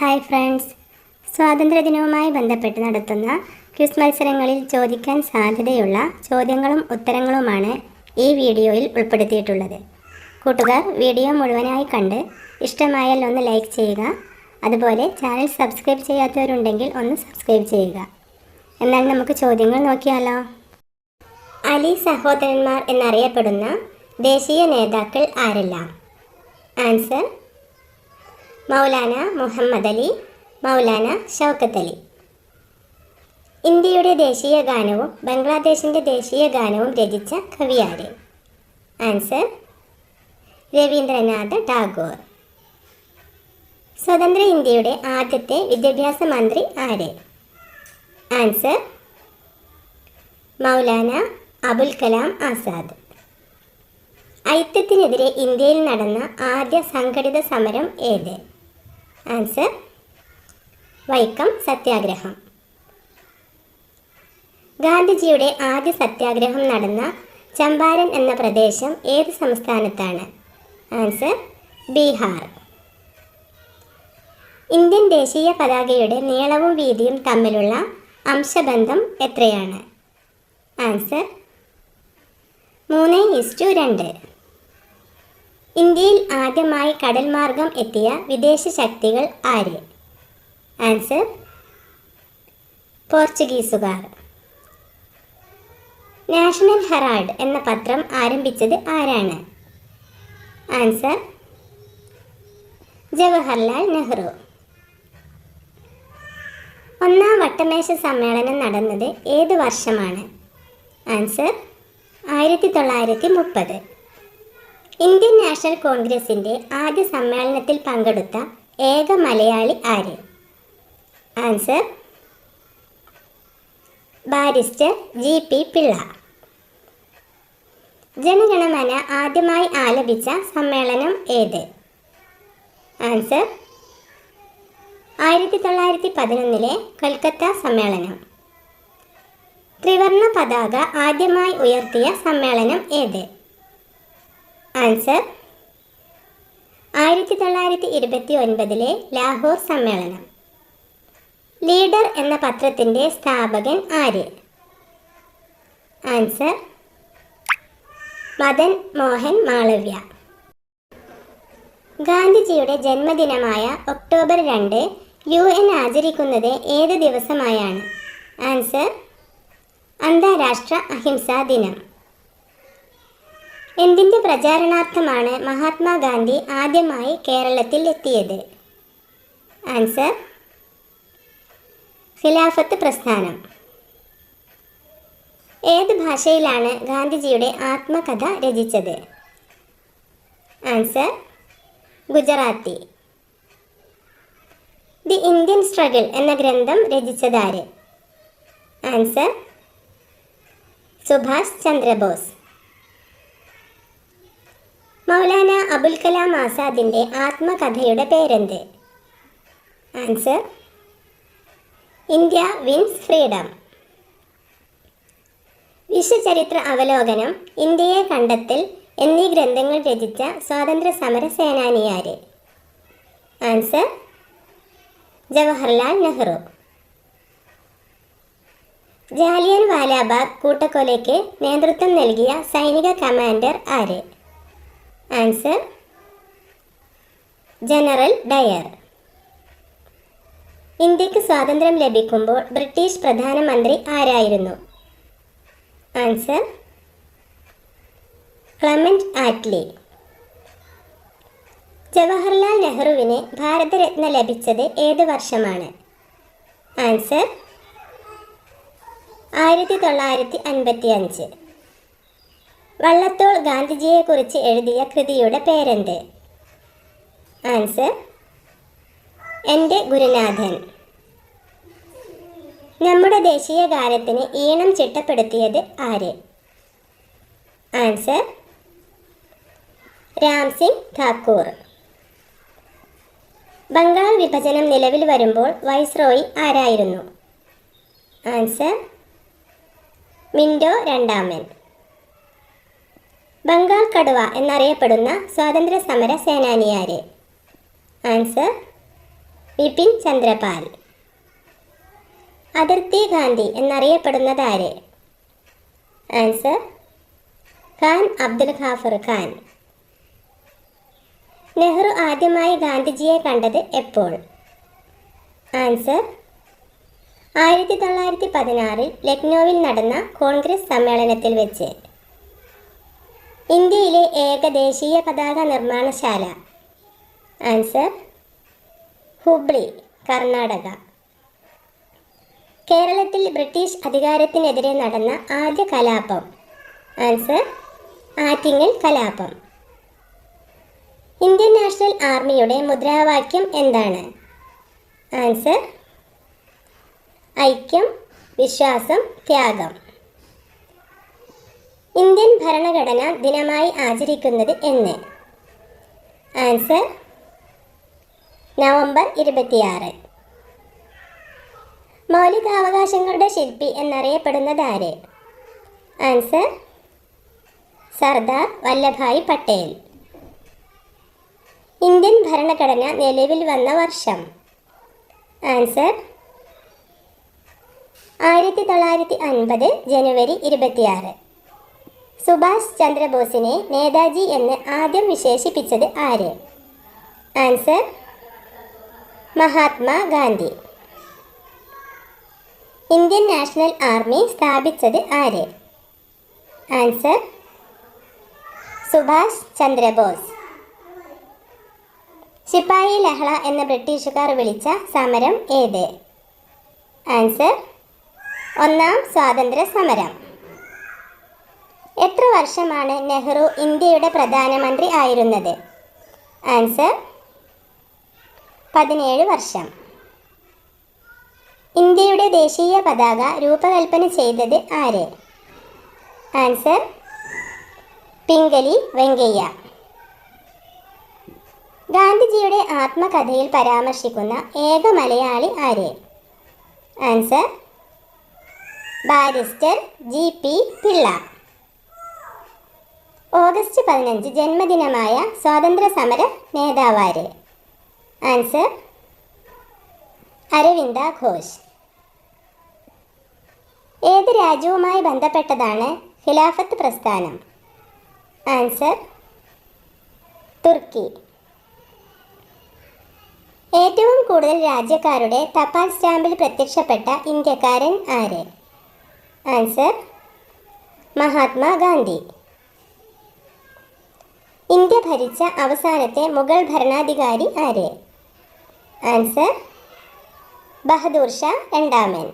Hi friends. സ്വാതന്ത്ര്യദിനവുമായി ബന്ധപ്പെട്ട് നടത്തുന്ന quiz മത്സരങ്ങളിൽ ചോദിക്കാൻ സാധ്യതയുള്ള ചോദ്യങ്ങളും ഉത്തരങ്ങളുമാണ് ഈ വീഡിയോയിൽ ഉൾപ്പെടുത്തിയിട്ടുള്ളത്. കൂട്ടുകാർ വീഡിയോ മുഴുവനായി കണ്ട് ഇഷ്ടമായാൽ ഒന്ന് ലൈക്ക് ചെയ്യുക. അതുപോലെ ചാനൽ സബ്സ്ക്രൈബ് ചെയ്യാത്തവരുണ്ടെങ്കിൽ ഒന്ന് സബ്സ്ക്രൈബ് ചെയ്യുക. എന്നാൽ നമുക്ക് ചോദ്യങ്ങൾ നോക്കിയാലോ? അലി സഹോദരന്മാർ എന്നറിയപ്പെടുന്ന ദേശീയ നേതാക്കൾ ആരെല്ലാം? ആൻസർ മൗലാന മുഹമ്മദ് അലി മൗലാന ഷൗക്കത്ത് അലി. ഇന്ത്യയുടെ ദേശീയ ഗാനവും ബംഗ്ലാദേശിന്റെ ദേശീയ ഗാനവും രചിച്ച കവിയാരെ ആൻസർ രവീന്ദ്രനാഥ് ടാഗോർ. സ്വതന്ത്ര ഇന്ത്യയുടെ ആദ്യത്തെ വിദ്യാഭ്യാസ മന്ത്രി ആര്? ആൻസർ മൗലാന അബുൽ കലാം ആസാദ്. ഐക്യത്തിനെതിരെ ഇന്ത്യയിൽ നടന്ന ആദ്യ സംഘടിത സമരം ഏത്? ആൻസർ വൈക്കം സത്യാഗ്രഹം. ഗാന്ധിജിയുടെ ആദ്യ സത്യാഗ്രഹം നടന്ന ചമ്പാരൻ എന്ന പ്രദേശം ഏത് സംസ്ഥാനത്താണ്? ആൻസർ ബീഹാർ. ഇന്ത്യൻ ദേശീയ പതാകയുടെ നീളവും വീതിയും തമ്മിലുള്ള അംശബന്ധം എത്രയാണ്? ആൻസർ മൂന്ന് ഇസ്റ്റു രണ്ട്. ഇന്ത്യയിൽ ആദ്യമായി കടൽ മാർഗം എത്തിയ വിദേശ ശക്തികൾ ആര്? ആൻസർ പോർച്ചുഗീസുകാർ. നാഷണൽ ഹെറാൾഡ് എന്ന പത്രം ആരംഭിച്ചത് ആരാണ്? ആൻസർ ജവഹർലാൽ നെഹ്റു. ഒന്നാം വട്ടമേശ സമ്മേളനം നടന്നത് ഏത് വർഷമാണ്? ആൻസർ ആയിരത്തി തൊള്ളായിരത്തി മുപ്പത് ഇന്ത്യൻ നാഷണൽ കോൺഗ്രസിന്റെ ആദ്യ സമ്മേളനത്തിൽ പങ്കെടുത്ത ഏക മലയാളി ആര്? Answer barrister G P Pillai. Jana Gana Mana ആദ്യമായി ആലപിച്ച സമ്മേളനം ഏത്? ആൻസർ ആയിരത്തി തൊള്ളായിരത്തി പതിനൊന്നിലെ കൊൽക്കത്ത സമ്മേളനം. ത്രിവർണ പതാക ആദ്യമായി ഉയർത്തിയ സമ്മേളനം ഏത്? ആൻസർ ആയിരത്തി തൊള്ളായിരത്തി ഇരുപത്തി ഒൻപതിലെ ലാഹോർ സമ്മേളനം. ലീഡർ എന്ന പത്രത്തിന്റെ സ്ഥാപകൻ ആര്? ആൻസർ മദൻ മോഹൻ മാളവ്യ. ഗാന്ധിജിയുടെ ജന്മദിനമായ ഒക്ടോബർ രണ്ട് യു എൻ ആചരിക്കുന്നത് ഏത് ദിവസമായാണ്? ആൻസർ അന്താരാഷ്ട്ര അഹിംസാ ദിനം. എന്തിന്റെ പ്രചാരണാർത്ഥമാണ് മഹാത്മാഗാന്ധി ആദ്യമായി കേരളത്തിൽ എത്തിയത്? ആൻസർ ഖിലാഫത്ത് പ്രസ്ഥാനം. ഏത് ഭാഷയിലാണ് ഗാന്ധിജിയുടെ ആത്മകഥ രചിച്ചത്? Answer Gujarati. The Indian struggle എന്ന ഗ്രന്ഥം രചിച്ചതാര്? ആൻസർ സുഭാഷ് ചന്ദ്രബോസ്. മൗലാന അബുൽ കലാം ആസാദിന്റെ ആത്മകഥയുടെ പേരെന്ത്? Answer India wins freedom. വിശ്വചരിത്ര അവലോകനം ഇന്ത്യയെ കണ്ടെത്തൽ എന്നീ ഗ്രന്ഥങ്ങൾ രചിച്ച സ്വാതന്ത്ര്യ സമര സേനാനിയാര്? ആൻസർ ജവഹർലാൽ നെഹ്റു. ജാലിയൻ വാലാബാഗ് കൂട്ടക്കൊലയ്ക്ക് നേതൃത്വം നൽകിയ സൈനിക കമാൻഡർ ആര്? Answer general Dyer. ഇന്ത്യയ്ക്ക് സ്വാതന്ത്ര്യം ലഭിക്കുമ്പോൾ ബ്രിട്ടീഷ് പ്രധാനമന്ത്രി ആരായിരുന്നു? Answer Clement Attlee. ജവഹർലാൽ നെഹ്റുവിന് ഭാരതരത്ന ലഭിച്ചത് ഏത് വർഷമാണ്? ആൻസർ ആയിരത്തി തൊള്ളായിരത്തി അൻപത്തി അഞ്ച് വള്ളത്തോൾ ഗാന്ധിജിയെക്കുറിച്ച് എഴുതിയ കൃതിയുടെ പേരെന്ത്? ആൻസർ എന്റെ ഗുരുനാഥൻ. നമ്മുടെ ദേശീയ ഗാനത്തിന് ഈണം ചിട്ടപ്പെടുത്തിയത് ആര്? ആൻസർ രാം സിംഗ് ഠാക്കൂർ. ബംഗാൾ വിഭജനം നിലവിൽ വരുമ്പോൾ വൈസ്രോയി ആരായിരുന്നു? ആൻസർ മിൻഡോ രണ്ടാമൻ. ബംഗാൾ കടുവ എന്നറിയപ്പെടുന്ന സ്വാതന്ത്ര്യ സമര സേനാനിയാര്? ആൻസർ വിപിൻ ചന്ദ്രപാൽ. അതിർത്തി ഗാന്ധി എന്നറിയപ്പെടുന്നതാരെ ആൻസർ ഖാൻ അബ്ദുൽ ഖാഫർ ഖാൻ. നെഹ്റു ആദ്യമായി ഗാന്ധിജിയെ കണ്ടത് എപ്പോൾ? ആൻസർ ആയിരത്തി തൊള്ളായിരത്തി പതിനാറിൽ ലക്നൌവിൽ നടന്ന കോൺഗ്രസ് സമ്മേളനത്തിൽ വെച്ച്. ഇന്ത്യയിലെ ഏക ദേശീയ പതാക നിർമ്മാണശാല. ആൻസർ ഹുബ്ലി കർണാടക. കേരളത്തിൽ ബ്രിട്ടീഷ് അധികാരത്തിനെതിരെ നടന്ന ആദ്യ കലാപം. ആൻസർ ആറ്റിങ്ങൽ കലാപം. ഇന്ത്യൻ നാഷണൽ ആർമിയുടെ മുദ്രാവാക്യം എന്താണ്? ആൻസർ ഐക്യം വിശ്വാസം ത്യാഗം. ഇന്ത്യൻ ഭരണഘടന ദിനമായി ആചരിക്കുന്നത് എന്ന്. ആൻസർ നവംബർ ഇരുപത്തിയാറ്. മൗലികാവകാശങ്ങളുടെ ശില്പി എന്നറിയപ്പെടുന്നത് ആര്? ആൻസർ സർദാർ വല്ലഭായ് പട്ടേൽ. ഇന്ത്യൻ ഭരണഘടന നിലവിൽ വന്ന വർഷം. ആൻസർ ആയിരത്തി തൊള്ളായിരത്തി അൻപത് ജനുവരി ഇരുപത്തിയാറ്. സുഭാഷ് ചന്ദ്രബോസിനെ നേതാജി എന്ന് ആദ്യം വിശേഷിപ്പിച്ചത് ആര്? Answer Mahatma Gandhi Indian national army സ്ഥാപിച്ചത് ആര്? ആൻസർ സുഭാഷ് ചന്ദ്രബോസ്. ശിപ്പായി ലഹള എന്ന ബ്രിട്ടീഷുകാർ വിളിച്ച സമരം ഏത്? ആൻസർ ഒന്നാം സ്വാതന്ത്ര്യ സമരം എത്ര വർഷമാണ് നെഹ്റു ഇന്ത്യയുടെ പ്രധാനമന്ത്രി ആയിരുന്നത്? ആൻസർ പതിനേഴ് വർഷം. ഇന്ത്യയുടെ ദേശീയ പതാക രൂപകൽപ്പന ചെയ്തത് ആര്? ആൻസർ പിംഗലി വെങ്കയ്യ. ഗാന്ധിജിയുടെ ആത്മകഥയിൽ പരാമർശിക്കുന്ന ഏക മലയാളി ആര്? Answer barrister G P Pillai. August പതിനഞ്ച് ജന്മദിനമായ സ്വാതന്ത്ര്യ സമര നേതാവാര്. ആൻസർ അരവിന്ദ ഘോഷ്. ഏത് രാജ്യവുമായി ബന്ധപ്പെട്ടതാണ് ഖിലാഫത്ത് പ്രസ്ഥാനം? ആൻസർ തുർക്കി. ഏറ്റവും കൂടുതൽ രാജ്യക്കാരുടെ തപാൽ സ്റ്റാമ്പിൽ പ്രത്യക്ഷപ്പെട്ട ഇന്ത്യക്കാരൻ ആര്? ആൻസർ മഹാത്മാഗാന്ധി. ഇന്ത്യ ഭരിച്ച അവസാനത്തെ മുഗൾ ഭരണാധികാരി ആര്? ആൻസർ ബഹദൂർ ഷാ രണ്ടാമൻ.